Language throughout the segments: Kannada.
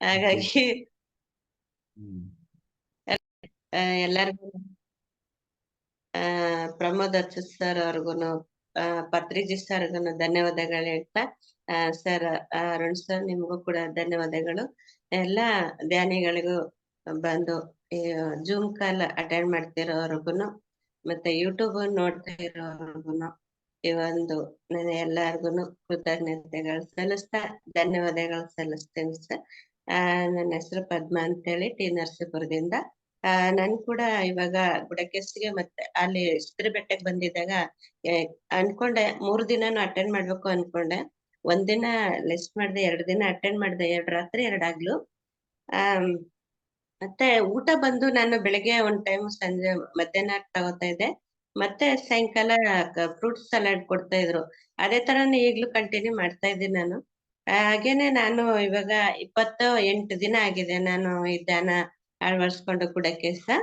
ಹಾಗಾಗಿ ಎಲ್ಲರಿಗೂ ಪ್ರಮೋದ್ ಅರ್ಚಿತ್ ಸರ್ ಅವ್ರಿಗೂನು ಆ ಪತ್ರಿಜಿ ಸರ್ಗುನು ಧನ್ಯವಾದಗಳು ಹೇಳ್ತಾ ಸರ್ ಅರುಣ್ ಸರ್ ನಿಮಗೂ ಕೂಡ ಧನ್ಯವಾದಗಳು. ಎಲ್ಲ ಧ್ಯಾನಿಗಳಿಗೂ ಬಂದು ಈ ಜೂಮ್ ಕಾಲ್ ಅಟೆಂಡ್ ಮಾಡ್ತಿರೋರ್ಗುನು ಮತ್ತೆ ಯೂಟ್ಯೂಬ್ ನೋಡ್ತಾ ಇರೋರ್ಗುನು ಈ ಒಂದು ನಾನು ಎಲ್ಲಾರ್ಗುನು ಕೃತಜ್ಞತೆಗಳು ಸಲ್ಲಿಸ್ತಾ ಧನ್ಯವಾದಗಳು ಸಲ್ಲಿಸ್ತೀನಿ ಸರ್ ನನ್ನ ಹೆಸರು ಪದ್ಮ ಅಂತೇಳಿ ಟಿ ನರಸೀಪುರದಿಂದ. ನನ್ ಕೂಡ ಇವಾಗ ಗುಡಕೆಸ್ಗೆ ಮತ್ತೆ ಅಲ್ಲಿ ಸಿದ್ರಿ ಬೆಟ್ಟಕ್ಕೆ ಬಂದಿದ್ದಾಗ ಅನ್ಕೊಂಡೆ, ಮೂರ್ ದಿನಾನು ಅಟೆಂಡ್ ಮಾಡ್ಬೇಕು ಅನ್ಕೊಂಡೆ. ಒಂದಿನ ಲೆಸ್ ಮಾಡ್ದೆ, ಎರಡು ದಿನ ಅಟೆಂಡ್ ಮಾಡ್ದೆ, ಎರಡ್ ರಾತ್ರಿ, ಎರಡ್ ಆಗ್ಲು ಆ ಮತ್ತೆ ಊಟ ಬಂದು ನಾನು ಬೆಳಿಗ್ಗೆ ಒಂದ್ ಟೈಮ್ ಸಂಜೆ ಮಧ್ಯಾಹ್ನ ತಗೋತಾ ಇದ್ದೆ. ಮತ್ತೆ ಸಾಯಂಕಾಲ ಫ್ರೂಟ್ ಸಲಾಡ್ ಕೊಡ್ತಾ ಇದ್ರು. ಅದೇ ತರಾನೇ ಈಗ್ಲೂ ಕಂಟಿನ್ಯೂ ಮಾಡ್ತಾ ಇದ್ದೀನಿ ನಾನು. ಹಾಗೇನೆ ನಾನು ಇವಾಗ ಇಪ್ಪತ್ತು ಎಂಟು ದಿನ ಆಗಿದೆ ನಾನು ಈ ಧ್ಯಾನ ಅಳವಡಿಸ್ಕೊಂಡು ಕೂಡಕ್ಕೆ ಸಹ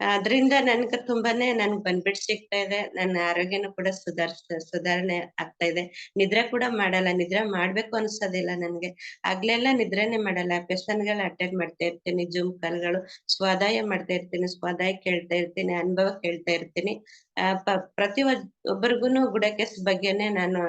ಅದರಿಂದ ನನ್ಗೆ ತುಂಬಾನೇ ನನ್ಗೆ ಬಂದ್ಬಿಟ್ಟು ಸಿಗ್ತಾ ಇದೆ. ನನ್ನ ಆರೋಗ್ಯನೂ ಕೂಡ ಸುಧಾರ್ಸ್, ಸುಧಾರಣೆ ಆಗ್ತಾ ಇದೆ. ನಿದ್ರೆ ಕೂಡ ಮಾಡಲ್ಲ. ನಿದ್ರೆ ಮಾಡ್ಬೇಕು ಅನ್ಸೋದಿಲ್ಲ ನನ್ಗೆ. ಆಗ್ಲೆಲ್ಲ ನಿದ್ರೆನೆ ಮಾಡಲ್ಲ. ಗಳು ಅಟೆಂಡ್ ಮಾಡ್ತಾ ಇರ್ತೀನಿ. ಜೂಮ್ ಕಾಲ್ಗಳು ಸ್ವಾದಾಯ ಮಾಡ್ತಾ ಇರ್ತೀನಿ. ಸ್ವಾದಾಯ ಕೇಳ್ತಾ ಇರ್ತೀನಿ. ಅನುಭವ ಕೇಳ್ತಾ ಇರ್ತೀನಿ. ಪ ಪ್ರತಿ ಒಬ್- ಒಬ್ಬರಿಗೂನು ಗುಡಕೆಸ್ ಬಗ್ಗೆನೆ ನಾನು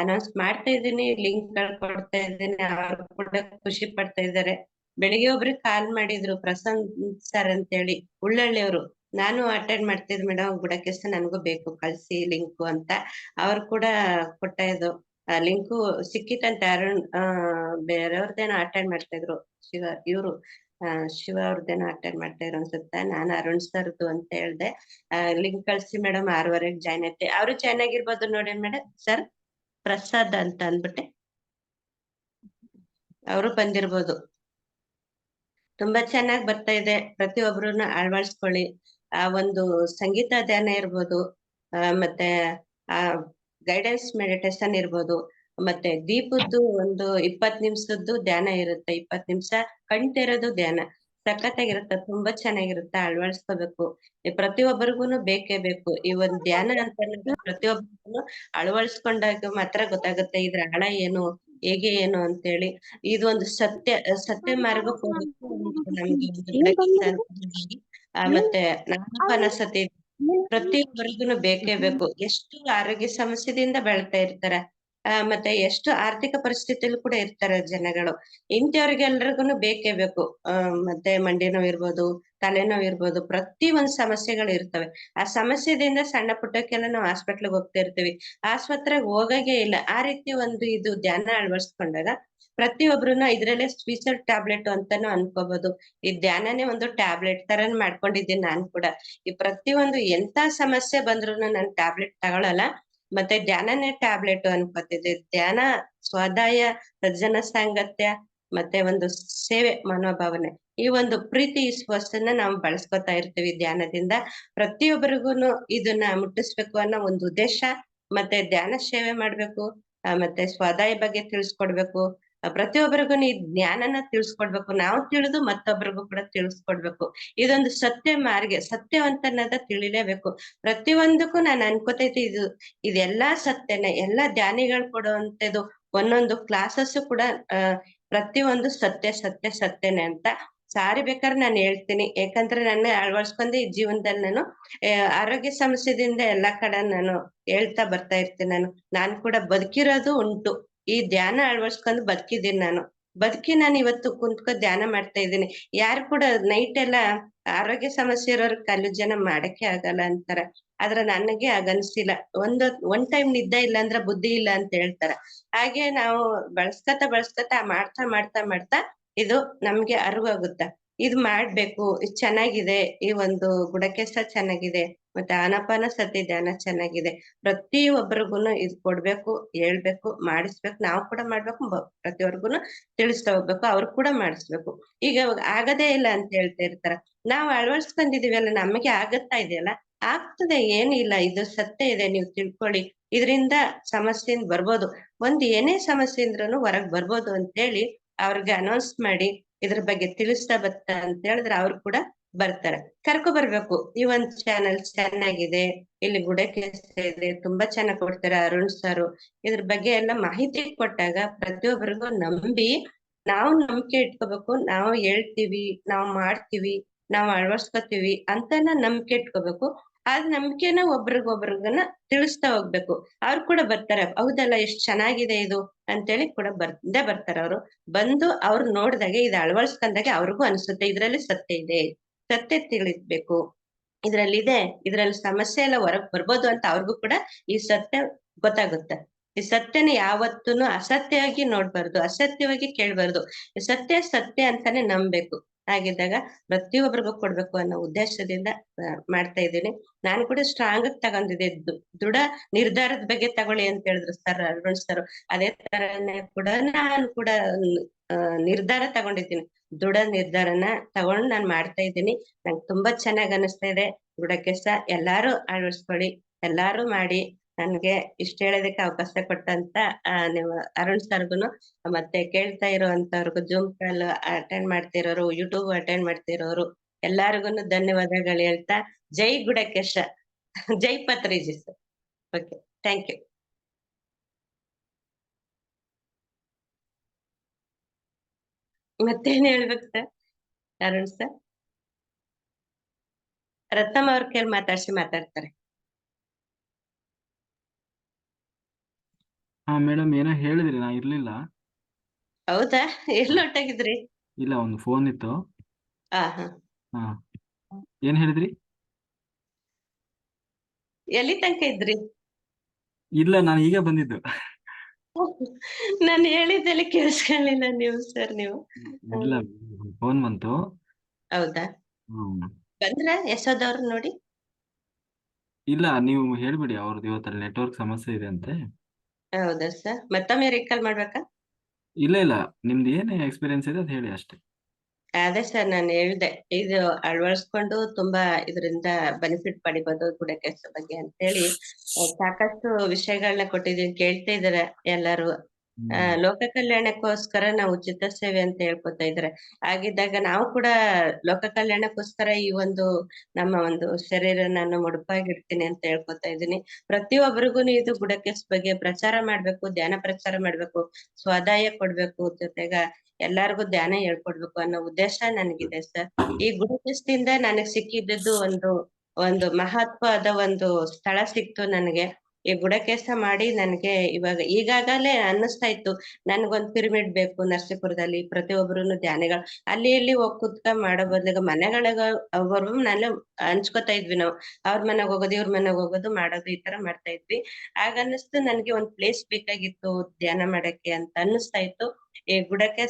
ಅನೌನ್ಸ್ ಮಾಡ್ತಾ ಇದ್ದೀನಿ ಲಿಂಕ್ಗಳು ಕೊಡ್ತಾ ಇದ್ದೀನಿ, ಅವ್ರು ಕೂಡ ಖುಷಿ ಪಡ್ತಾ ಇದ್ದಾರೆ. ಬೆಳಿಗ್ಗೆ ಒಬ್ರು ಕಾಲ್ ಮಾಡಿದ್ರು ಪ್ರಸಂತ್ ಸರ್ ಅಂತ ಅಂತೇಳಿ, ಉಳ್ಳಳ್ಳಿಯವರು. ನಾನು ಅಟೆಂಡ್ ಮಾಡ್ತಿದ್ ಮೇಡಮ್ ಬುಡಕ್ಕೆ ನನಗೂ ಬೇಕು, ಕಳ್ಸಿ ಲಿಂಕು ಅಂತ. ಅವ್ರು ಕೂಡ ಕೊಟ್ಟ ಇದು ಲಿಂಕು ಸಿಕ್ಕಿತಂತೆ ಅರುಣ್ ಬೇರೆಯವ್ರದ್ದೇನೋ ಅಟೆಂಡ್ ಮಾಡ್ತಾ ಇದ್ರು, ಶಿವ, ಇವ್ರು ಶಿವ ಅವ್ರದ್ದೇನೋ ಅಟೆಂಡ್ ಮಾಡ್ತಾ ಇದ್ರು ಅನ್ಸುತ್ತೆ. ನಾನು ಅರುಣ್ ಸರ್ದು ಅಂತ ಹೇಳ್ದೆ. ಲಿಂಕ್ ಕಳ್ಸಿ ಮೇಡಮ್ ಆರೂವರೆಗೆ ಜಾಯ್ನ್ ಐತೆ. ಅವ್ರು ಚೆನ್ನಾಗಿರ್ಬೋದು ನೋಡಿ ಮೇಡಮ್ ಸರ್ ಪ್ರಸಾದ್ ಅಂತ ಅಂದ್ಬಿಟ್ಟೆ. ಅವರು ಬಂದಿರ್ಬೋದು. ತುಂಬಾ ಚೆನ್ನಾಗಿ ಬರ್ತಾ ಇದೆ. ಪ್ರತಿಯೊಬ್ರನ್ನ ಅಳವಡಿಸ್ಕೊಳ್ಳಿ ಆ ಒಂದು ಸಂಗೀತ ಧ್ಯಾನ ಇರ್ಬೋದು. ಮತ್ತೆ, ಆ ಗೈಡೆನ್ಸ್ ಮೆಡಿಟೇಷನ್ ಇರ್ಬೋದು. ಮತ್ತೆ ದೀಪದ್ದು ಒಂದು ಇಪ್ಪತ್ ನಿಮಿಷದ್ದು ಧ್ಯಾನ ಇರುತ್ತೆ. ಇಪ್ಪತ್ ನಿಮಿಷ ಕಣ್ ತೆರೆದು ಧ್ಯಾನ. ಸಖತ್ತಾಗಿರುತ್ತೆ, ತುಂಬಾ ಚೆನ್ನಾಗಿರುತ್ತೆ, ಅಳವಡಿಸ್ಕೋಬೇಕು. ಪ್ರತಿ ಪ್ರತಿಯೊಬ್ಬರಿಗೂನು ಬೇಕೇ ಬೇಕು. ಈ ಒಂದ್ ಧ್ಯಾನ ಅಂತ ಪ್ರತಿ ಪ್ರತಿಯೊಬ್ಬರಿಗೂ ಅಳವಡಿಸ್ಕೊಂಡಾಗ ಮಾತ್ರ ಗೊತ್ತಾಗುತ್ತೆ, ಇದ್ರ ಹಣ ಏನು, ಹೇಗೆ ಏನು ಅಂತೇಳಿ. ಇದೊಂದು ಸತ್ಯ ಸತ್ಯ ಮಾರ್ಗಕ್ಕೆ ನಮ್ಗೆ ಮತ್ತೆ ಬೆಳಕಿನ ಅಂತ ಆ, ಮತ್ತೆ ನಾಮಕನಸತಿ ಪ್ರತಿಯೊಬ್ಬರಿಗೂ ಬೇಕೇ ಬೇಕು. ಎಷ್ಟು ಆರೋಗ್ಯ ಸಮಸ್ಯೆದಿಂದ ಬೆಳ್ತಾ ಇರ್ತಾರೆ. ಮತ್ತೆ ಎಷ್ಟು ಆರ್ಥಿಕ ಪರಿಸ್ಥಿತಿಯಲ್ಲಿ ಕೂಡ ಇರ್ತಾರೆ ಜನಗಳು. ಇಂಥವ್ರಿಗೆಲ್ರಿಗೂ ಬೇಕೇ ಬೇಕು. ಆ, ಮತ್ತೆ ಮಂಡಿ ನೋವು ಇರ್ಬೋದು ತಲೆನೋವು ಇರ್ಬೋದು, ಪ್ರತಿ ಒಂದು ಸಮಸ್ಯೆಗಳು ಇರ್ತವೆ. ಆ ಸಮಸ್ಯೆದಿಂದ ಸಣ್ಣ ಪುಟ್ಟಕ್ಕೆಲ್ಲ ನಾವು ಹಾಸ್ಪಿಟ್ಲಿಗೆ ಹೋಗ್ತಾ ಇರ್ತೀವಿ ಆಸ್ಪತ್ರೆಗೆ ಹೋಗಂಗೆ ಇಲ್ಲ. ಆ ರೀತಿ ಒಂದು ಇದು ಧ್ಯಾನ ಅಳವಡಿಸ್ಕೊಂಡಾಗ ಪ್ರತಿಯೊಬ್ರುನ ಇದ್ರಲ್ಲೇ ಸ್ಪೆಷಲ್ ಟ್ಯಾಬ್ಲೆಟ್ ಅಂತಾನು ಅನ್ಕೋಬಹುದು ಈ ಧ್ಯಾನನೇ ಒಂದು ಟ್ಯಾಬ್ಲೆಟ್ ತರ ಮಾಡ್ಕೊಂಡಿದ್ದೀನಿ ನಾನ್ ಕೂಡ. ಈ ಪ್ರತಿಯೊಂದು ಎಂತ ಸಮಸ್ಯೆ ಬಂದ್ರು ನಾನು ಟ್ಯಾಬ್ಲೆಟ್ ತಗೊಳಲ್ಲ. ಮತ್ತೆ ಧ್ಯಾನನೇ ಟ್ಯಾಬ್ಲೆಟ್ ಅನ್ಕೋತಿದ್ವಿ ಧ್ಯಾನ, ಸ್ವಾದಾಯ, ಸಜ್ಜನ ಸಾಂಗತ್ಯ, ಮತ್ತೆ ಒಂದು ಸೇವೆ, ಮನೋಭಾವನೆ. ಈ ಒಂದು ಪ್ರೀತಿ, ವಿಶ್ವಾಸನ ನಾವು ಬಳಸ್ಕೊತಾ ಇರ್ತೀವಿ ಧ್ಯಾನದಿಂದ. ಪ್ರತಿಯೊಬ್ಬರಿಗೂನು ಇದನ್ನ ಮುಟ್ಟಿಸ್ಬೇಕು ಅನ್ನೋ ಒಂದು ಉದ್ದೇಶ, ಮತ್ತೆ ಧ್ಯಾನ ಸೇವೆ ಮಾಡ್ಬೇಕು ಮತ್ತೆ ಸ್ವಾದಾಯ ಬಗ್ಗೆ ತಿಳಿಸ್ಕೊಡ್ಬೇಕು. ಪ್ರತಿಯೊಬ್ಬರಿಗೂ ಈ ಜ್ಞಾನನ ತಿಳಿಸ್ಕೊಡ್ಬೇಕು. ನಾವು ತಿಳಿದು ಮತ್ತೊಬ್ಬರಿಗೂ ಕೂಡ ತಿಳಿಸ್ಕೊಡ್ಬೇಕು. ಇದೊಂದು ಸತ್ಯ ಮಾರ್ಗ, ಸತ್ಯವಂತನದ ತಿಳಿಲೇಬೇಕು. ಪ್ರತಿಯೊಂದಕ್ಕೂ ನಾನು ಅನ್ಕೋತೈತಿ ಇದು, ಇದೆಲ್ಲಾ ಸತ್ಯನೇ. ಎಲ್ಲಾ ಧ್ಯಾನಿಗಳು ಕೊಡುವಂತದ್ದು ಒಂದೊಂದು ಕ್ಲಾಸಸ್ ಕೂಡ ಪ್ರತಿಯೊಂದು ಸತ್ಯ ಸತ್ಯ, ಸತ್ಯನೇ ಅಂತ ಸಾರಿ ಬೇಕಾದ್ರೆ ನಾನು ಹೇಳ್ತೀನಿ. ಯಾಕಂದ್ರೆ ನನ್ನ ಅಳವಡಿಸ್ಕೊಂಡು ಈ ಜೀವನದಲ್ಲಿ ನಾನು ಆರೋಗ್ಯ ಸಮಸ್ಯೆದಿಂದ ಎಲ್ಲಾ ಕಡೆ ನಾನು ಹೇಳ್ತಾ ಬರ್ತಾ ಇರ್ತೀನಿ ನಾನು. ನಾನು ಕೂಡ ಬದುಕಿರೋದು ಉಂಟು. ಈ ಧ್ಯಾನ ಅಳವಡಿಸ್ಕೊಂಡು ಬದುಕಿದ್ದೀನಿ ನಾನು. ಬದುಕಿ ನಾನು ಇವತ್ತು ಕುಂತ್ಕೊ ಧ್ಯಾನ ಮಾಡ್ತಾ ಇದ್ದೀನಿ. ಯಾರು ಕೂಡ ನೈಟ್ ಎಲ್ಲ ಆರೋಗ್ಯ ಸಮಸ್ಯೆ ಇರೋರು ಕಲ್ಲು ಜನ ಮಾಡಕ್ಕೆ ಆಗಲ್ಲ ಅಂತಾರ. ಆದ್ರೆ ನನಗೆ ಆಗನ್ಸಿಲ್ಲ. ಒಂದ್ ಒಂದ್ ಟೈಮ್ ನಿದ್ದೆ ಇಲ್ಲ ಅಂದ್ರೆ ಬುದ್ಧಿ ಇಲ್ಲ ಅಂತ ಹೇಳ್ತಾರ. ಹಾಗೆ ನಾವು ಬಳಸ್ಕತ ಬಳಸ್ಕತ, ಮಾಡ್ತಾ ಮಾಡ್ತಾ ಮಾಡ್ತಾ ಇದು ನಮ್ಗೆ ಅರಿವಾಗುತ್ತ. ಇದು ಮಾಡ್ಬೇಕು, ಇದು ಚೆನ್ನಾಗಿದೆ, ಈ ಒಂದು ಗುಡಕೆಸ ಚೆನ್ನಾಗಿದೆ, ಮತ್ತೆ ಆನಪಾನ ಸತಿ ಧ್ಯಾನ ಚೆನ್ನಾಗಿದೆ. ಪ್ರತಿ ಒಬ್ಬರಿಗೂನು ಇದ್ ಕೊಡ್ಬೇಕು, ಹೇಳ್ಬೇಕು, ಮಾಡಿಸ್ಬೇಕು, ನಾವು ಕೂಡ ಮಾಡ್ಬೇಕು ಪ್ರತಿಯೊರ್ಗುನು ತಿಳಿಸ್ತಾ ಹೋಗ್ಬೇಕು, ಅವ್ರು ಕೂಡ ಮಾಡಿಸ್ಬೇಕು. ಈಗ ಆಗದೇ ಇಲ್ಲ ಅಂತ ಹೇಳ್ತಾ ಇರ್ತಾರ. ನಾವು ಅಳವಡಿಸ್ಕೊಂಡಿದೀವಲ್ಲ ನಮಗೆ ಆಗತ್ತಾ ಇದೆಯಲ್ಲ? ಆಗ್ತದೆ ಏನಿಲ್ಲ ಇದು ಸತ್ಯ ಇದೆ, ನೀವು ತಿಳ್ಕೊಳ್ಳಿ. ಇದರಿಂದ ಸಮಸ್ಯೆಯಿಂದ ಬರ್ಬೋದು. ಒಂದ್ ಏನೇ ಸಮಸ್ಯೆ ಇದ್ರೂನು ಹೊರಗ್ ಬರ್ಬೋದು ಅಂತ ಹೇಳಿ ಅವ್ರಿಗೆ ಅನೌನ್ಸ್ ಮಾಡಿ ಇದ್ರ ಬಗ್ಗೆ ತಿಳಿಸ್ತಾ ಬರ್ತಾ ಅಂತ ಹೇಳಿದ್ರೆ ಅವ್ರು ಕೂಡ ಬರ್ತಾರೆ. ಕರ್ಕೊ ಬರ್ಬೇಕು. ಈ ಒಂದ್ ಚಾನೆಲ್ ಚೆನ್ನಾಗಿದೆ. ಇಲ್ಲಿ ಗುಡಕ್ಕೆ ಇದೆ. ತುಂಬಾ ಚೆನ್ನಾಗಿ ಕೊಡ್ತಾರೆ ಅರುಣ್ ಸರ್. ಇದ್ರ ಬಗ್ಗೆ ಎಲ್ಲ ಮಾಹಿತಿ ಕೊಟ್ಟಾಗ ಪ್ರತಿಯೊಬ್ಬರಿಗೂ ನಂಬಿ ನಾವು ನಂಬಿಕೆ ಇಟ್ಕೋಬೇಕು. ನಾವು ಹೇಳ್ತೀವಿ, ನಾವು ಮಾಡ್ತೀವಿ, ನಾವು ಅಳವಡಿಸ್ಕೊತೀವಿ ಅಂತಾನ ನಂಬಿಕೆ ಇಟ್ಕೋಬೇಕು. ಆ ನಂಬಿಕೆನ ಒಬ್ರಿಗೊಬ್ರಿಗನ ತಿಳಿಸ್ತಾ ಹೋಗ್ಬೇಕು. ಅವ್ರು ಕೂಡ ಬರ್ತಾರೆ, ಹೌದಲ್ಲ ಎಷ್ಟ್ ಚೆನ್ನಾಗಿದೆ ಇದು ಅಂತೇಳಿ ಕೂಡ ಬರ್ದೇ ಬರ್ತಾರೆ ಅವರು. ಬಂದು ಅವ್ರು ನೋಡ್ದಾಗೆ ಇದು ಅಳವಡಿಸ್ಕೊಂಡಾಗೆ ಅವ್ರಿಗೂ ಅನ್ಸುತ್ತೆ, ಇದ್ರಲ್ಲಿ ಸತ್ಯ ಇದೆ, ಸತ್ಯ ತಿಳಿಸ್ಬೇಕು. ಇದ್ರಲ್ಲಿ ಇದೆ ಇದ್ರಲ್ಲಿ ಸಮಸ್ಯೆ ಎಲ್ಲ ಹೊರಗ್ ಬರ್ಬೋದು ಅಂತ ಅವ್ರಿಗೂ ಕೂಡ ಈ ಸತ್ಯ ಗೊತ್ತಾಗುತ್ತೆ. ಈ ಸತ್ಯನ ಯಾವತ್ತೂ ಅಸತ್ಯವಾಗಿ ನೋಡ್ಬಾರ್ದು, ಅಸತ್ಯವಾಗಿ ಕೇಳ್ಬಾರ್ದು. ಸತ್ಯ ಸತ್ಯ ಅಂತಾನೆ ನಂಬೇಕು ಹಾಗಿದ್ದಾಗ ಪ್ರತಿಯೊಬ್ಬರಿಗೂ ಕೊಡ್ಬೇಕು ಅನ್ನೋ ಉದ್ದೇಶದಿಂದ ಮಾಡ್ತಾ ಇದ್ದೀನಿ. ನಾನು ಕೂಡ ಸ್ಟ್ರಾಂಗ್ ಆಗಿ ತಗೊಂಡಿದ್ದೆ. ದೃಢ ನಿರ್ಧಾರದ ಬಗ್ಗೆ ತಗೊಳ್ಳಿ ಅಂತ ಹೇಳಿದ್ರು ಸರ್ ಅರುಣ್ ಸರ್ ಅದೇ ತರನೇ ಕೂಡ ನಾನು ಕೂಡ ನಿರ್ಧಾರ ತಗೊಂಡಿದ್ದೀನಿ. ದೃಢ ನಿರ್ಧಾರನ ತಗೊಂಡು ನಾನು ಮಾಡ್ತಾ ಇದ್ದೀನಿ. ನಂಗೆ ತುಂಬಾ ಚೆನ್ನಾಗಿ ಅನಿಸ್ತಾ ಇದೆ. ದೃಢ ಕೆಸ ಎಲ್ಲಾರು ಅಳವಡಿಸ್ಕೊಳ್ಳಿ. ಎಲ್ಲಾರು ಮಾಡಿ. ನನ್ಗೆ ಇಷ್ಟ ಹೇಳೋದಕ್ಕೆ ಅವಕಾಶ ಕೊಟ್ಟಂತ ನಿಮ್ಮ ಅರುಣ್ ಸರ್ಗುನು, ಮತ್ತೆ ಕೇಳ್ತಾ ಇರುವಂತವ್ರಿಗು ಜೂಮ್ ಕಾಲ್ ಅಟೆಂಡ್ ಮಾಡ್ತಿರೋರು ಯೂಟ್ಯೂಬ್ ಅಟೆಂಡ್ ಮಾಡ್ತಿರೋರು, ಎಲ್ಲಾರ್ಗುನು ಧನ್ಯವಾದಗಳು ಹೇಳ್ತಾ, ಜೈ ಗುಡಕೇಶ, ಜೈ Patriji sir okay thank you ಮತ್ತೇನ್ ಹೇಳ್ಬೇಕು ಸರ್ ಅರುಣ್ ಸರ್ ರತ್ನಮ್ಮ ಅವ್ರ ಕೇಳಿ ಮಾತಾಡ್ಸಿ ಮಾತಾಡ್ತಾರೆ. ಹಾ ಮೇಡಮ್ ಏನೋ ಹೇಳಿದ್ರಿ ನಾ ಇರ್ಲಿಲ್ಲ. ಹೌದಾ? ಎಲ್ಲಿ ಹೊರ್ಟೋಗಿದ್ರಿ? ಇಲ್ಲ ಒಂದು ಫೋನ್ ಇತ್ತು. ಹಾ ಹಾ. ಹಾ. ಏನ್ ಹೇಳಿದ್ರಿ? ಎಲ್ಲಿ ತನಕ ಇದ್ರಿ? ಇಲ್ಲ ನಾನು ಈಗ ಬಂದಿದ್ದು. ನಾನು ಹೇಳಿದ್ದೆಲ್ಲ ಕೇಳಿಸ್ಕೊಳ್ಳಿಲ್ಲ ನೀವು ಸರ್ ನೀವು. ಇಲ್ಲ ಫೋನ್ ಬಂತು. ಹೌದಾ? ಹ್ಮ್. ಬಂದ್ರ ಯಶೋದವ್ರು ನೋಡಿ? ಇಲ್ಲ ನೀವು ಹೇಳ್ಬಿಡಿ ಅವ್ರದ್ದು ಇವತ್ತಲ್ಲಿ ನೆಟ್ವರ್ಕ್ ಸಮಸ್ಯೆ ಇದೆ ಅಂತೆ. ಹೌದಾ ಸರ್? ಮತ್ತೊಮ್ಮೆ ರೀಕಾಲ್ ಮಾಡ್ಬೇಕಾ? ಇಲ್ಲ ಇಲ್ಲ. ನಿಮ್ದು ಏನ್ ಎಕ್ಸ್ಪೀರಿಯನ್ಸ್ ಇದೆ ಅದು ಹೇಳಿ ಅಷ್ಟೇ. ಅದೇ ಸರ್ ನಾನು ಹೇಳ್ದೆ. ಇದು ಅಳವಡಿಸ್ಕೊಂಡು ತುಂಬಾ ಇದರಿಂದ ಬೆನಿಫಿಟ್ ಪಡಿಬೋದು ಗುಡಕೆಸ ಬಗ್ಗೆ ಅಂತ ಹೇಳಿ ಸಾಕಷ್ಟು ವಿಷಯಗಳನ್ನ ಕೊಟ್ಟಿದೀನಿ ಕೇಳ್ತಾ ಇದಾರೆ ಎಲ್ಲಾರು. ಆ, ಲೋಕ ಕಲ್ಯಾಣಕ್ಕೋಸ್ಕರ ನಾವು ಉಚಿತ ಸೇವೆ ಅಂತ ಹೇಳ್ಕೊತಾ ಇದ್ರೆ ಹಾಗಿದ್ದಾಗ ನಾವು ಕೂಡ ಲೋಕ ಕಲ್ಯಾಣಕ್ಕೋಸ್ಕರ ಈ ಒಂದು ನಮ್ಮ ಒಂದು ಶರೀರ ನಾನು ಮುಡುಪಾಗಿಡ್ತೀನಿ ಅಂತ ಹೇಳ್ಕೊತಾ ಇದ್ದೀನಿ. ಪ್ರತಿಯೊಬ್ಬರಿಗೂ ಇದು ಬುಡಕೇಸ್ ಬಗ್ಗೆ ಪ್ರಚಾರ ಮಾಡ್ಬೇಕು ಧ್ಯಾನ ಪ್ರಚಾರ ಮಾಡ್ಬೇಕು ಸ್ವಾದಾಯ ಕೊಡ್ಬೇಕು ಜೊತೆಗ ಎಲ್ಲಾರ್ಗು ಧ್ಯಾನ ಹೇಳ್ಕೊಡ್ಬೇಕು ಅನ್ನೋ ಉದ್ದೇಶ ನನಗಿದೆ ಸರ್. ಈ ಗುಡಕೆಸ್ದಿಂದ ನನಗ್ ಸಿಕ್ಕಿದ್ದು ಒಂದು ಒಂದು ಮಹತ್ವದ ಒಂದು ಸ್ಥಳ ಸಿಕ್ತು ನನಗೆ. ಈ ಗುಡಕೇಸ ಮಾಡಿ ನನ್ಗೆ ಇವಾಗ ಈಗಾಗಲೇ ಅನ್ನಿಸ್ತಾ ಇತ್ತು. ನನ್ಗೊಂದ್ ಪಿರಮಿಡ್ ಬೇಕು ನರಸೀಪುರದಲ್ಲಿ ಪ್ರತಿಯೊಬ್ಬರು ಧ್ಯಾನಗಳು, ಅಲ್ಲಿ ಇಲ್ಲಿ ಹೋಗ್ ಕುತ್ಕ ಮಾಡೋ ಬದಲಿಗೆ ಮನೆಗಳಿಗೆ ಒಬ್ಬರು ನಾನು ಹಂಚ್ಕೊತಾ ಇದ್ವಿ ನಾವು. ಅವ್ರ ಮನೆಗ್ ಹೋಗೋದು, ಇವ್ರ ಮನೆಗ್ ಹೋಗೋದು ಮಾಡೋದು ಈ ತರ ಮಾಡ್ತಾ ಇದ್ವಿ. ಆಗ ಅನ್ನಿಸ್ತು ನನ್ಗೆ ಒಂದ್ ಪ್ಲೇಸ್ ಬೇಕಾಗಿತ್ತು ಧ್ಯಾನ ಮಾಡಕ್ಕೆ ಅಂತ ಅನ್ನಿಸ್ತಾ ಇತ್ತು. ಈ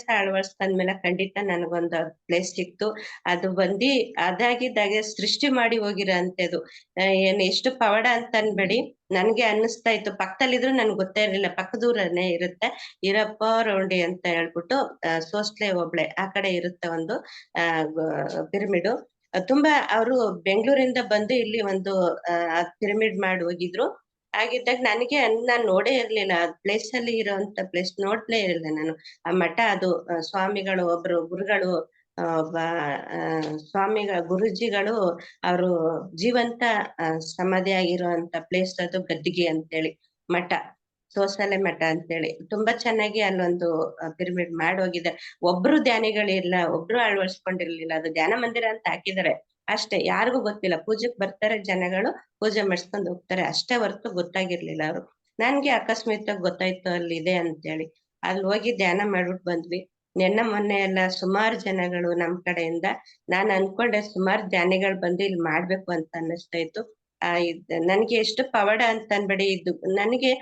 ಸಹ ಅಳವಡಿಸ್ಕೊಂಡ್ಮೇಲೆ ಖಂಡಿತ ನನಗೊಂದು ಪ್ಲೇಸ್ ಸಿಕ್ತು. ಅದು ಬಂದಿ ಅದಾಗಿದ್ದಾಗೆ ಸೃಷ್ಟಿ ಮಾಡಿ ಹೋಗಿರೋ ಅಂತದ್ದು ಏನ್ ಎಷ್ಟು ಪವಾಡ ಅಂತ ಅನ್ಬೇಡಿ. ನನ್ಗೆ ಅನ್ನಿಸ್ತಾ ಇತ್ತು. ಪಕ್ಕದಲ್ಲಿದ್ರು ನನ್ಗೆ ಗೊತ್ತೇ ಇರ್ಲಿಲ್ಲ. ಪಕ್ಕದೂರನೇ ಇರುತ್ತೆ. ಇರಪ್ಪ ರೌಂಡಿ ಅಂತ ಹೇಳ್ಬಿಟ್ಟು ಸೋಸ್ಲೆ ಒಬ್ಳೆ ಆ ಕಡೆ ಇರುತ್ತೆ ಒಂದು ಪಿರಮಿಡ್ ತುಂಬಾ ಅವರು ಬೆಂಗಳೂರಿಂದ ಬಂದು ಇಲ್ಲಿ ಒಂದು ಪಿರಮಿಡ್ ಮಾಡಿ ಹೋಗಿದ್ರು. ಹಾಗಿದ್ದಾಗ ನನಗೆ ನಾನು ನೋಡೇ ಇರ್ಲಿಲ್ಲ. ಆ ಪ್ಲೇಸ್ ಅಲ್ಲಿ ಇರೋಂತ ಪ್ಲೇಸ್ ನೋಡ್ಲೇ ಇರ್ಲಿಲ್ಲ ನಾನು. ಆ ಮಠ ಅದು ಸ್ವಾಮಿಗಳು, ಒಬ್ರು ಗುರುಗಳು ಒಬ್ಬ ಸ್ವಾಮಿಗಳ ಗುರುಜಿಗಳು ಅವರು ಜೀವಂತ ಸಮಾಧಿ ಆಗಿರುವಂತ ಪ್ಲೇಸ್ ಅದು ಗದ್ದಿಗೆ ಅಂತೇಳಿ, ಮಠ, ಸೋಸಲೆ ಮಠ ಅಂತೇಳಿ. ತುಂಬಾ ಚೆನ್ನಾಗಿ ಅಲ್ಲೊಂದು ಪಿರಮಿಡ್ ಮಾಡಿ ಹೋಗಿದ್ದಾರೆ ಒಬ್ರು ಧ್ಯಾನಿಗಳಿಲ್ಲ, ಒಬ್ರು ಅಳವಡಿಸ್ಕೊಂಡಿರ್ಲಿಲ್ಲ. ಅದು ಧ್ಯಾನ ಮಂದಿರ ಅಂತ ಹಾಕಿದ್ದಾರೆ. ಅಷ್ಟೇ, ಯಾರಿಗೂ ಗೊತ್ತಿಲ್ಲ. ಪೂಜೆಗ್ ಬರ್ತಾರೆ ಜನಗಳು, ಪೂಜೆ ಮಾಡಿಸ್ಕೊಂಡು ಹೋಗ್ತಾರೆ. ಅಷ್ಟೇ ಹೊರತು ಗೊತ್ತಾಗಿರ್ಲಿಲ್ಲ ಅವರು. ನನ್ಗೆ ಅಕಸ್ಮಾತ್ ಗೊತ್ತಾಯ್ತು ಅಲ್ಲಿ ಇದೆ ಅಂತೇಳಿ. ಅಲ್ಲಿ ಹೋಗಿ ಧ್ಯಾನ ಮಾಡ್ಬಿಟ್ಟು ಬಂದ್ವಿ. ನೆನ್ನ ಮೊನ್ನೆ ಎಲ್ಲ ಸುಮಾರು ಜನಗಳು ನಮ್ ಕಡೆಯಿಂದ, ನಾನು ಅನ್ಕೊಂಡೆ ಸುಮಾರು ಧ್ಯಾನಿಗಳು ಬಂದು ಇಲ್ಲಿ ಮಾಡ್ಬೇಕು ಅಂತ ಅನ್ನಿಸ್ತಾ ಇತ್ತು. ಆ ನನ್ಗೆ ಎಷ್ಟು ಪವಾಡ ಅಂತ ಅನ್ಬೇಡಿ. ಇದು ನನಗೆ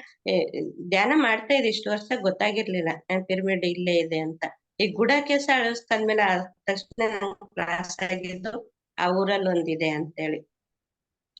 ಧ್ಯಾನ ಮಾಡ್ತಾ ಇದ್ ಇಷ್ಟು ವರ್ಷ ಗೊತ್ತಾಗಿರ್ಲಿಲ್ಲ. ಪಿರಮಿಡ್ ಇಲ್ಲೇ ಇದೆ ಅಂತ. ಈ ಗುಡಕೆಸ ಅಳಿಸ್ಕೊಂಡ್ಮೇಲೆ ಆದ ತಕ್ಷಣ ಕ್ಲಾಸ್ ಆಗಿದ್ದು ಆ ಊರಲ್ಲಿ ಒಂದಿದೆ ಅಂತೇಳಿ.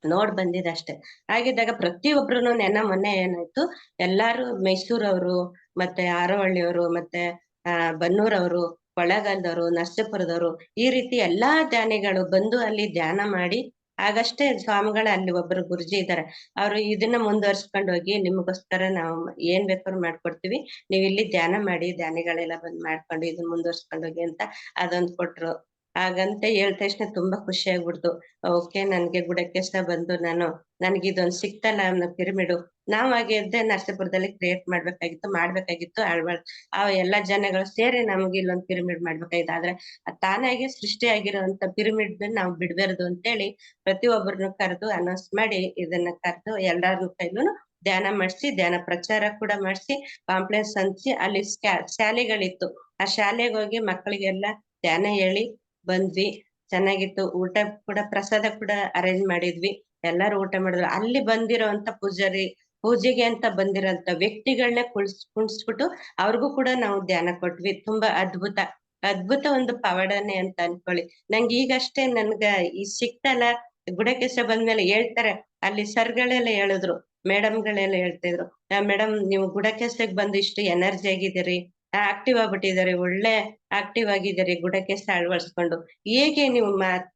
ನೋಡ್ ಬಂದಿದಷ್ಟೇ. ಹಾಗಿದ್ದಾಗ ಪ್ರತಿಯೊಬ್ರುನು ನೆನ ಮೊನ್ನೆ ಏನಾಯ್ತು, ಎಲ್ಲಾರು ಮೈಸೂರವ್ರು, ಮತ್ತೆ ಆರವಳ್ಳಿಯವರು, ಮತ್ತೆ, ಆ, ಬನ್ನೂರವರು ಕೊಳ್ಳೇಗಾಲದವರು ನರಸೀಪುರದವರು, ಈ ರೀತಿ ಎಲ್ಲಾ ಧ್ಯಾನಿಗಳು ಬಂದು ಅಲ್ಲಿ ಧ್ಯಾನ ಮಾಡಿ, ಆಗಷ್ಟೇ ಸ್ವಾಮಿಗಳ ಅಲ್ಲಿ ಒಬ್ಬರು ಗುರುಜಿ ಇದ್ದಾರೆ ಅವ್ರು ಇದನ್ನ ಮುಂದುವರ್ಸ್ಕೊಂಡು ಹೋಗಿ, ನಿಮಗೋಸ್ಕರ ನಾವು ಏನ್ ಬೇಕಾದ್ರು ಮಾಡ್ಕೊಡ್ತೀವಿ ನೀವ್ ಇಲ್ಲಿ ಧ್ಯಾನ ಮಾಡಿ ಧ್ಯಾನಿಗಳೆಲ್ಲ ಬಂದ್ ಮಾಡ್ಕೊಂಡು ಇದನ್ನ ಮುಂದುವರ್ಸ್ಕೊಂಡು ಹೋಗಿ ಅಂತ ಅದೊಂದ್ ಕೊಟ್ರು. ಹಾಗಂತ ಹೇಳಿದ ತಕ್ಷಣ ತುಂಬಾ ಖುಷಿ ಆಗ್ಬಿಡ್ತು. ಓಕೆ, ನನ್ಗೆ ಗುಡಕೆಸ ಬಂದು ನಾನು, ನನ್ಗೆ ಇದೊಂದು ಸಿಕ್ತಲ್ಲ ಅನ್ನೋ ಪಿರಮಿಡು. ನಾವ್ ಹಾಗೆ ಇದ್ದೆ ನರಸೀಪುರದಲ್ಲಿ ಕ್ರಿಯೇಟ್ ಮಾಡ್ಬೇಕಾಗಿತ್ತು ಮಾಡ್ಬೇಕಾಗಿತ್ತು ಆಳ್ಬಾರ್ದು ಆ ಎಲ್ಲಾ ಜನಗಳು ಸೇರಿ ನಮ್ಗೆ ಇಲ್ಲೊಂದ್ ಪಿರಮಿಡ್ ಮಾಡ್ಬೇಕಾಗಿತ್ತು. ಆದ್ರೆ ತಾನಾಗೆ ಸೃಷ್ಟಿಯಾಗಿರುವಂತ ಪಿರಮಿಡ್ ನಾವು ಬಿಡ್ಬಾರ್ದು ಅಂತೇಳಿ ಪ್ರತಿಯೊಬ್ಬರನ್ನು ಕರೆದು ಅನೌನ್ಸ್ ಮಾಡಿ ಇದನ್ನ ಕರೆದು ಎಲ್ಲಾರ ಕೈಲೂ ಧ್ಯಾನ ಮಾಡಿಸಿ, ಧ್ಯಾನ ಪ್ರಚಾರ ಕೂಡ ಮಾಡಿಸಿ ಕಾಂಪ್ಲೆಕ್ಸ್ ಹಂಚಿ ಅಲ್ಲಿ ಶಾಲೆಗಳಿತ್ತು. ಆ ಶಾಲೆಗೆ ಹೋಗಿ ಮಕ್ಕಳಿಗೆಲ್ಲ ಧ್ಯಾನ ಹೇಳಿ ಬಂದ್ವಿ. ಚೆನ್ನಾಗಿತ್ತು. ಊಟ ಕೂಡ ಪ್ರಸಾದ ಕೂಡ ಅರೇಂಜ್ ಮಾಡಿದ್ವಿ. ಎಲ್ಲಾರು ಊಟ ಮಾಡಿದ್ರು. ಅಲ್ಲಿ ಬಂದಿರೋಂತ ಪೂಜಾರಿ, ಪೂಜೆಗೆ ಅಂತ ಬಂದಿರೋಂತ ವ್ಯಕ್ತಿಗಳನ್ನ ಕುಳ್ಸ್, ಕುಣಿಸ್ಬಿಟ್ಟು ಅವ್ರಿಗೂ ಕೂಡ ನಾವು ಧ್ಯಾನ ಕೊಟ್ವಿ. ತುಂಬಾ ಅದ್ಭುತ ಅದ್ಭುತ ಒಂದು ಪವಾಡನೆ ಅಂತ ಅನ್ಕೊಳ್ಳಿ. ನಂಗೆ ಈಗಷ್ಟೇ ನನ್ಗ ಈ ಸಿಕ್ತಲ್ಲ, ಗುಡಕೇಶ ಬಂದ್ಮೇಲೆ ಹೇಳ್ತಾರೆ. ಅಲ್ಲಿ ಸರ್ಗಳೆಲ್ಲ ಹೇಳಿದ್ರು. ಮೇಡಮ್ಗಳೆಲ್ಲ ಹೇಳ್ತಿದ್ರು. ಮೇಡಮ್, ನೀವು ಗುಡಕೇಶಕ್ಕೆ ಬಂದು ಇಷ್ಟು ಎನರ್ಜಿ ಆಗಿದ್ದೀರಿ. ಆಕ್ಟಿವ್ ಆಗ್ಬಿಟ್ಟಿದ್ದಾರೆ, ಒಳ್ಳೆ ಆಕ್ಟಿವ್ ಆಗಿದ್ದಾರೆ, ಗುಡಕ್ಕೆ ಅಳವಡಿಸ್ಕೊಂಡು. ಹೇಗೆ ನೀವು ಮಾತ್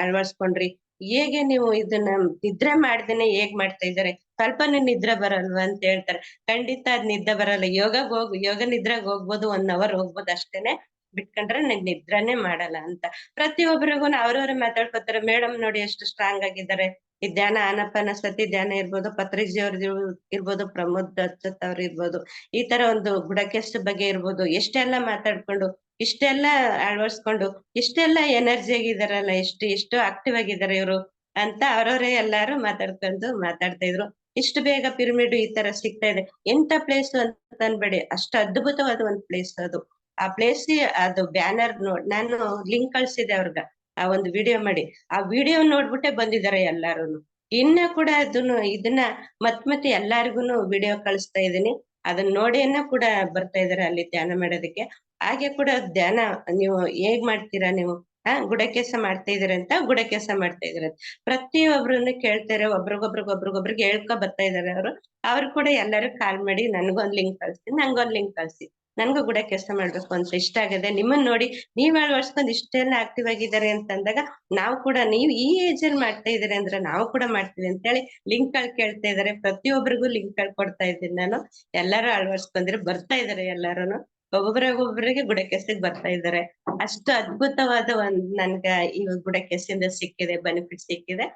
ಅಳವಡಿಸ್ಕೊಂಡ್ರಿ? ಹೇಗೆ ನೀವು ಇದನ್ನ ನಿದ್ರೆ ಮಾಡ್ದೇನೆ ಹೇಗ್ ಮಾಡ್ತಾ ಇದ್ದಾರೆ? ಸ್ವಲ್ಪನೇ ನಿದ್ರೆ ಬರಲ್ವಾ ಅಂತ ಹೇಳ್ತಾರೆ. ಖಂಡಿತ ಅದ್ ನಿದ್ದೆ ಬರಲ್ಲ. ಯೋಗ ಹೋಗ್, ಯೋಗ ನಿದ್ರೆಗ್ ಹೋಗ್ಬೋದು ಒನ್ ಅವರ್ ಹೋಗ್ಬೋದು ಅಷ್ಟೇನೆ. ಬಿಟ್ಕೊಂಡ್ರೆ ನಂಗ್ ನಿದ್ರಾನೇ ಮಾಡಲ್ಲ ಅಂತ. ಪ್ರತಿಯೊಬ್ಬರಿಗೂ ಅವ್ರವ್ರೆ ಮಾತಾಡ್ಕೊತಾರೆ ಮೇಡಮ್ ನೋಡಿ ಎಷ್ಟು ಸ್ಟ್ರಾಂಗ್ ಆಗಿದ್ದಾರೆ. ಈ ಧ್ಯಾನ ಆನಪನ ಸತಿ ಧ್ಯಾನ ಇರ್ಬೋದು, ಪತ್ರಿಜಿ ಅವ್ರದ್ದು ಇರ್ಬೋದು, ಪ್ರಮೋದ್ ದತ್ತ ಅವ್ರ ಇರ್ಬೋದು, ಈ ತರ ಒಂದು ಬುಡಕೆಸ್ಟ್ ಬಗ್ಗೆ ಇರ್ಬೋದು ಎಷ್ಟೆಲ್ಲ ಮಾತಾಡ್ಕೊಂಡು, ಇಷ್ಟೆಲ್ಲ ಅಳವಡಿಸ್ಕೊಂಡು, ಇಷ್ಟೆಲ್ಲ ಎನರ್ಜಿ ಆಗಿದಾರಲ್ಲ ಎಷ್ಟು ಎಷ್ಟು ಆಕ್ಟಿವ್ ಆಗಿದ್ದಾರೆ ಇವರು ಅಂತ ಅವರವರೇ ಎಲ್ಲಾರು ಮಾತಾಡ್ಕೊಂಡು ಮಾತಾಡ್ತಾ ಇದ್ರು. ಇಷ್ಟು ಬೇಗ ಪಿರಮಿಡ್ ಈ ತರ ಸಿಗ್ತಾ ಇದೆ. ಎಂತ ಪ್ಲೇಸ್ ಅಂತ ಅನ್ಬೇಡಿ. ಅಷ್ಟು ಅದ್ಭುತವಾದ ಒಂದ್ ಪ್ಲೇಸ್ ಅದು. ಆ ಪ್ಲೇಸ್ ಅದು ಬ್ಯಾನರ್ ನೋಡ್ ನಾನು ಲಿಂಕ್ ಕಳ್ಸಿದೆ ಅವ್ರಗ. ಆ ಒಂದು ವಿಡಿಯೋ ಮಾಡಿ. ಆ ವಿಡಿಯೋ ನೋಡ್ಬಿಟ್ಟೆ ಬಂದಿದ್ದಾರೆ ಎಲ್ಲಾರುನು. ಇನ್ನ ಕೂಡ ಅದನ್ನು ಇದನ್ನ ಮತ್ ಮತ್ತೆ ಎಲ್ಲಾರ್ಗುನು ವಿಡಿಯೋ ಕಳಿಸ್ತಾ ಇದೀನಿ. ಅದನ್ನ ನೋಡಿಯನ್ನ ಕೂಡ ಬರ್ತಾ ಇದಾರೆ ಅಲ್ಲಿ ಧ್ಯಾನ ಮಾಡೋದಕ್ಕೆ. ಹಾಗೆ ಕೂಡ ಧ್ಯಾನ ನೀವು ಹೇಗ್ ಮಾಡ್ತೀರಾ ನೀವು? ಹಾ ಗುಡ ಕೆಲಸ ಮಾಡ್ತಾ ಅಂತ ಗುಡಕೆಸ ಮಾಡ್ತಾ ಇದೀರ ಪ್ರತಿಯೊಬ್ರನ್ನು ಕೇಳ್ತಾರೆ ಒಬ್ರಿಗೊಬ್ರಿಗೆ ಒಬ್ರಿಗೊಬ್ರಿಗೆ ಹೇಳ್ಕೊ ಬರ್ತಾ ಇದಾರೆ ಅವರು. ಅವ್ರು ಕೂಡ ಎಲ್ಲರೂ ಕಾಲ್ ಮಾಡಿ, ನನ್ಗೊಂದ್ ಲಿಂಕ್ ಕಳ್ಸಿ, ನಂಗೊಂದ್ ಲಿಂಕ್ ಕಳ್ಸಿ. ನನ್ಗೂ ಕೂಡ ಕೆಲಸ ಮಾಡ್ಬೇಕು ಅಂತ ಇಷ್ಟ ಆಗದೆ. ನಿಮ್ಮನ್ನ ನೋಡಿ ನೀವ್ ಅಳವಡಿಸ್ಕೊಂಡ್ ಇಷ್ಟೆಲ್ಲ ಆಕ್ಟಿವ್ ಆಗಿದ್ದಾರೆ ಅಂತ ಅಂದಾಗ ನಾವು ಕೂಡ ನೀವು ಈ ಏಜ್ ಅಲ್ಲಿ ಮಾಡ್ತಾ ಇದೀರಿ ಅಂದ್ರೆ ನಾವು ಕೂಡ ಮಾಡ್ತೀವಿ ಅಂತ ಹೇಳಿ ಲಿಂಕ್ಗಳು ಕೇಳ್ತಾ ಇದಾರೆ ಪ್ರತಿಯೊಬ್ಬರಿಗೂ ಲಿಂಕ್ಗಳು ಕೊಡ್ತಾ ಇದ್ದೀನಿ ನಾನು. ಎಲ್ಲಾರು ಅಳವಡಿಸ್ಕೊಂಡ್ರೆ ಬರ್ತಾ ಇದಾರೆ ಎಲ್ಲಾರುನು. ಒಬ್ಬೊಬ್ಬರಿಗೊಬ್ಬರಿಗೆ ಗುಡಕೆಸಿಗ್ ಬರ್ತಾ ಇದ್ದಾರೆ. ಅಷ್ಟು ಅದ್ಭುತವಾದ ಒಂದ್ ನನ್ಗ ಈ ಗುಡಕೆಸಿಂದ ಸಿಕ್ಕಿದೆ ಬೆನಿಫಿಟ್ ಸಿಕ್ಕಿದೆ.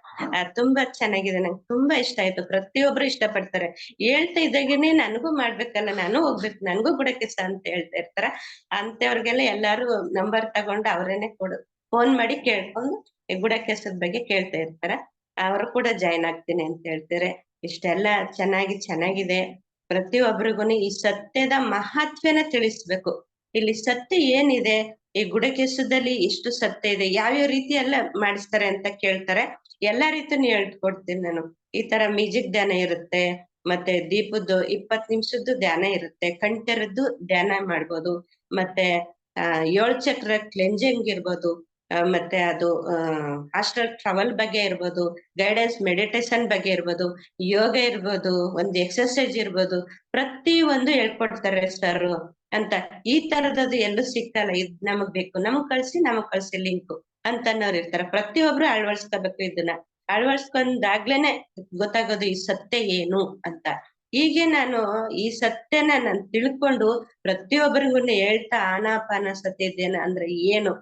ತುಂಬಾ ಚೆನ್ನಾಗಿದೆ. ನಂಗೆ ತುಂಬಾ ಇಷ್ಟ ಆಯ್ತು. ಪ್ರತಿಯೊಬ್ರು ಇಷ್ಟ ಪಡ್ತಾರೆ ಹೇಳ್ತಾ ಇದ್ದಾಗೇನೆ ನನಗೂ ಮಾಡ್ಬೇಕಲ್ಲ, ನಾನು ಹೋಗ್ಬೇಕು, ನನ್ಗೂ ಬುಡಕೆಸ ಅಂತ ಹೇಳ್ತಾ ಇರ್ತಾರ. ಅಂತವ್ರಿಗೆಲ್ಲ ಎಲ್ಲಾರು ನಂಬರ್ ತಗೊಂಡು ಅವ್ರೇನೆ ಕೊಡು ಫೋನ್ ಮಾಡಿ ಕೇಳ್ಕೊಂಡು ಗುಡಕೆಸದ ಬಗ್ಗೆ ಕೇಳ್ತಾ ಇರ್ತಾರ. ಅವರು ಕೂಡ ಜಾಯ್ನ್ ಆಗ್ತೀನಿ ಅಂತ ಹೇಳ್ತಾರೆ. ಇಷ್ಟೆಲ್ಲ ಚೆನ್ನಾಗಿ, ಚೆನ್ನಾಗಿದೆ. ಪ್ರತಿಯೊಬ್ಬರಿಗೂನು ಈ ಸತ್ಯದ ಮಹತ್ವನ ತಿಳಿಸ್ಬೇಕು. ಇಲ್ಲಿ ಸತ್ಯ ಏನಿದೆ? ಈ ಗುಡಕೇಶದಲ್ಲಿ ಇಷ್ಟು ಸತ್ಯ ಇದೆ. ಯಾವ್ಯಾವ ರೀತಿ ಎಲ್ಲ ಮಾಡಿಸ್ತಾರೆ ಅಂತ ಕೇಳ್ತಾರೆ. ಎಲ್ಲಾ ರೀತಿನೂ ಹೇಳ್ಕೊಡ್ತೀನಿ ನಾನು. ಈ ತರ ಮ್ಯೂಸಿಕ್ ಧ್ಯಾನ ಇರುತ್ತೆ, ಮತ್ತೆ ದೀಪದ್ದು ಇಪ್ಪತ್ ನಿಮಿಷದ್ದು ಧ್ಯಾನ ಇರುತ್ತೆ ಕಣ್ತೆರದ್ದು ಧ್ಯಾನ ಮಾಡ್ಬೋದು, ಮತ್ತೆ ಏಳ್ ಚಕ್ರ ಕ್ಲೆಂಜಿಂಗ್ ಇರ್ಬೋದು ಮತ್ತೆ ಅದು ಹಾಸ್ಟೆಲ್ ಟ್ರಾವೆಲ್ ಬಗ್ಗೆ ಇರ್ಬೋದು ಗೈಡೆನ್ಸ್ ಮೆಡಿಟೇಷನ್ ಬಗ್ಗೆ ಇರ್ಬೋದು, ಯೋಗ ಇರ್ಬೋದು, ಒಂದು ಎಕ್ಸರ್ಸೈಸ್ ಇರ್ಬೋದು, ಪ್ರತಿ ಒಂದು ಹೇಳ್ಕೊಡ್ತಾರೆ ಸರ್ ಅಂತ. ಈ ತರದದು ಎಲ್ಲೂ ಸಿಕ್ಕಲ್ಲ ಇದ್ ನಮಗ್ ಬೇಕು, ನಮಗ್ ಕಳ್ಸಿ ನಮಗ್ ಕಳ್ಸಿ ಲಿಂಕ್ ಅಂತ ಅನ್ನೋರು ಇರ್ತಾರೆ. ಪ್ರತಿಯೊಬ್ರು ಅಳವಡಿಸ್ಕೋಬೇಕು ಇದನ್ನ ಅಳವಡಿಸ್ಕೊಂಡಾಗ್ಲೇನೆ ಗೊತ್ತಾಗೋದು ಈ ಸತ್ಯ ಏನು ಅಂತ. ಹೀಗೆ ನಾನು ಈ ಸತ್ಯನ ನಾನು ತಿಳ್ಕೊಂಡು ಪ್ರತಿಯೊಬ್ಬರಿಗೂ ಹೇಳ್ತಾ, ಆನಾಪಾನ ಸತ್ಯ ಅಂದ್ರೆ ಏನು?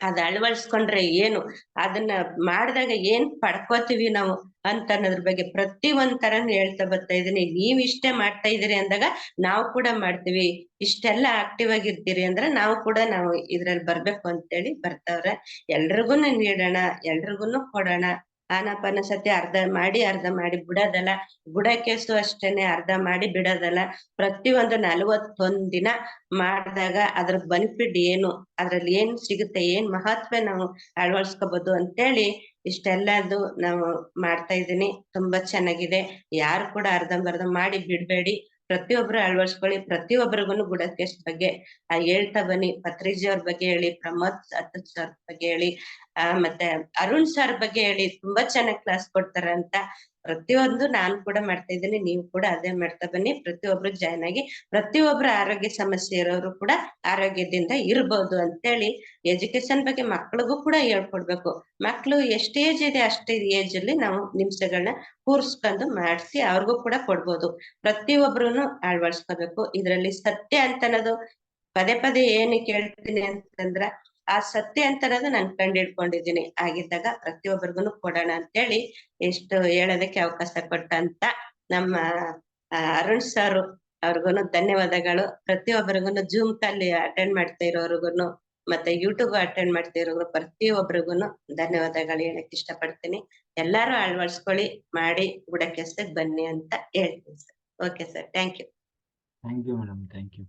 ಅದ್ ಅಳವಡಿಸ್ಕೊಂಡ್ರೆ ಏನು? ಅದನ್ನ ಮಾಡಿದಾಗ ಏನ್ ಪಡ್ಕೋತೀವಿ ನಾವು ಅಂತ ಅನ್ನೋದ್ರ ಬಗ್ಗೆ ಪ್ರತಿ ಒಂದ್ ತರನು ಹೇಳ್ತಾ ಬರ್ತಾ ಇದೀನಿ. ನೀವ್ ಇಷ್ಟೇ ಮಾಡ್ತಾ ಇದೀರಿ ಅಂದಾಗ ನಾವು ಕೂಡ ಮಾಡ್ತೀವಿ. ಇಷ್ಟೆಲ್ಲ ಆಕ್ಟಿವ್ ಆಗಿರ್ತೀರಿ ಅಂದ್ರೆ ನಾವು ಕೂಡ ನಾವು ಇದ್ರಲ್ಲಿ ಬರ್ಬೇಕು ಅಂತೇಳಿ ಬರ್ತಾವ್ರೆ. ಎಲ್ರಿಗೂನು ನೀಡೋಣ, ಎಲ್ರಿಗೂನು ಕೊಡೋಣ. ಆನಾಪಾನ ಸತಿ ಅರ್ಧ ಮಾಡಿ ಅರ್ಧ ಮಾಡಿ ಬಿಡೋದಲ್ಲ. ಬುಡಕ್ಕೆಸು ಅಷ್ಟೇನೆ ಅರ್ಧ ಮಾಡಿ ಬಿಡೋದಲ್ಲ. ಪ್ರತಿಯೊಂದು ನಲವತ್ತೊಂದ್ ದಿನ ಮಾಡಿದಾಗ ಅದ್ರ ಬೆನಿಫಿಟ್ ಏನು, ಅದ್ರಲ್ಲಿ ಏನ್ ಸಿಗುತ್ತೆ, ಏನ್ ಮಹತ್ವ ನಾವು ಅಳವಡಿಸ್ಕೋಬಹುದು ಅಂತೇಳಿ ಇಷ್ಟೆಲ್ಲದು ನಾವು ಮಾಡ್ತಾ ಇದೀನಿ ತುಂಬಾ ಚೆನ್ನಾಗಿದೆ. ಯಾರು ಕೂಡ ಅರ್ಧಂಬರ್ಧ ಮಾಡಿ ಬಿಡ್ಬೇಡಿ. ಪ್ರತಿಯೊಬ್ರು ಅಳವಡಿಸ್ಕೊಳ್ಳಿ ಪ್ರತಿಯೊಬ್ಬರಿಗೂ ಗುಡಕೇಶ್ ಬಗ್ಗೆ ಹೇಳ್ತಾ ಬನ್ನಿ. ಪತ್ರಿಜಿ ಅವ್ರ ಬಗ್ಗೆ ಹೇಳಿ, ಪ್ರಮೋದ್ ಅತ್ತ ಸರ್ ಬಗ್ಗೆ ಹೇಳಿ, ಆ, ಮತ್ತೆ ಅರುಣ್ ಸರ್ ಬಗ್ಗೆ ಹೇಳಿ, ತುಂಬಾ ಚೆನ್ನಾಗಿ ಕ್ಲಾಸ್ ಕೊಡ್ತಾರೆ ಅಂತ ಪ್ರತಿಯೊಂದು ನಾನ್ ಕೂಡ ಮಾಡ್ತಾ ಇದ್ದೀನಿ, ನೀವು ಕೂಡ ಅದೇ ಮಾಡ್ತಾ ಬನ್ನಿ. ಪ್ರತಿಯೊಬ್ರು ಜಾಯ್ನ್ ಆಗಿ, ಪ್ರತಿಯೊಬ್ರು ಆರೋಗ್ಯ ಸಮಸ್ಯೆ ಇರೋರು ಕೂಡ ಆರೋಗ್ಯದಿಂದ ಇರ್ಬೋದು ಅಂತೇಳಿ ಎಜುಕೇಶನ್ ಬಗ್ಗೆ ಮಕ್ಳಿಗೂ ಕೂಡ ಹೇಳ್ಕೊಡ್ಬೇಕು. ಮಕ್ಳು ಎಷ್ಟ್ ಏಜ್ ಇದೆ ಅಷ್ಟೇ ಏಜ್ ಅಲ್ಲಿ ನಾವು ನಿಮಿಷಗಳನ್ನ ಕೂರ್ಸ್ಕೊಂಡು ಮಾಡಿಸಿ ಅವ್ರಿಗೂ ಕೂಡ ಕೊಡ್ಬೋದು. ಪ್ರತಿಯೊಬ್ರುನು ಅಳವಡಿಸ್ಕೋಬೇಕು. ಇದರಲ್ಲಿ ಸತ್ಯ ಅಂತ ಅನ್ನೋದು ಪದೇ ಪದೇ ಏನಕ್ಕೆ ಹೇಳ್ತೀನಿ ಅಂತಂದ್ರ ಆ ಸತ್ಯ ಅಂತ ಅನ್ನೋದು ನಾನು ಕಂಡು ಹಿಡ್ಕೊಂಡಿದ್ದೀನಿ ಆಗಿದ್ದಾಗ ಪ್ರತಿಯೊಬ್ಬರಿಗೂ ಕೊಡೋಣ ಅಂತೇಳಿ ಇಷ್ಟು ಹೇಳೋದಕ್ಕೆ ಅವಕಾಶ ಕೊಟ್ಟಂತ ನಮ್ಮ ಅರುಣ್ ಸರ್ ಅವ್ರಿಗೂ ಧನ್ಯವಾದಗಳು. ಪ್ರತಿಯೊಬ್ಬರಿಗೂ ಜೂಮ್ ಕಲ್ಲಿ ಅಟೆಂಡ್ ಮಾಡ್ತಾ ಇರೋರ್ಗುನು ಮತ್ತೆ ಯೂಟ್ಯೂಬ್ ಅಟೆಂಡ್ ಮಾಡ್ತಾ ಇರೋರು ಪ್ರತಿಯೊಬ್ಬರಿಗೂ ಧನ್ಯವಾದಗಳು ಹೇಳಕ್ ಇಷ್ಟಪಡ್ತೀನಿ. ಎಲ್ಲಾರು ಅಳವಡಿಸ್ಕೊಳ್ಳಿ ಮಾಡಿ ಬುಡಕೆಸ್ತಕ್ ಬನ್ನಿ ಅಂತ ಹೇಳ್ತೀನಿ sir. Okay sir thank you thank you madam thank you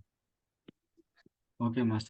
okay master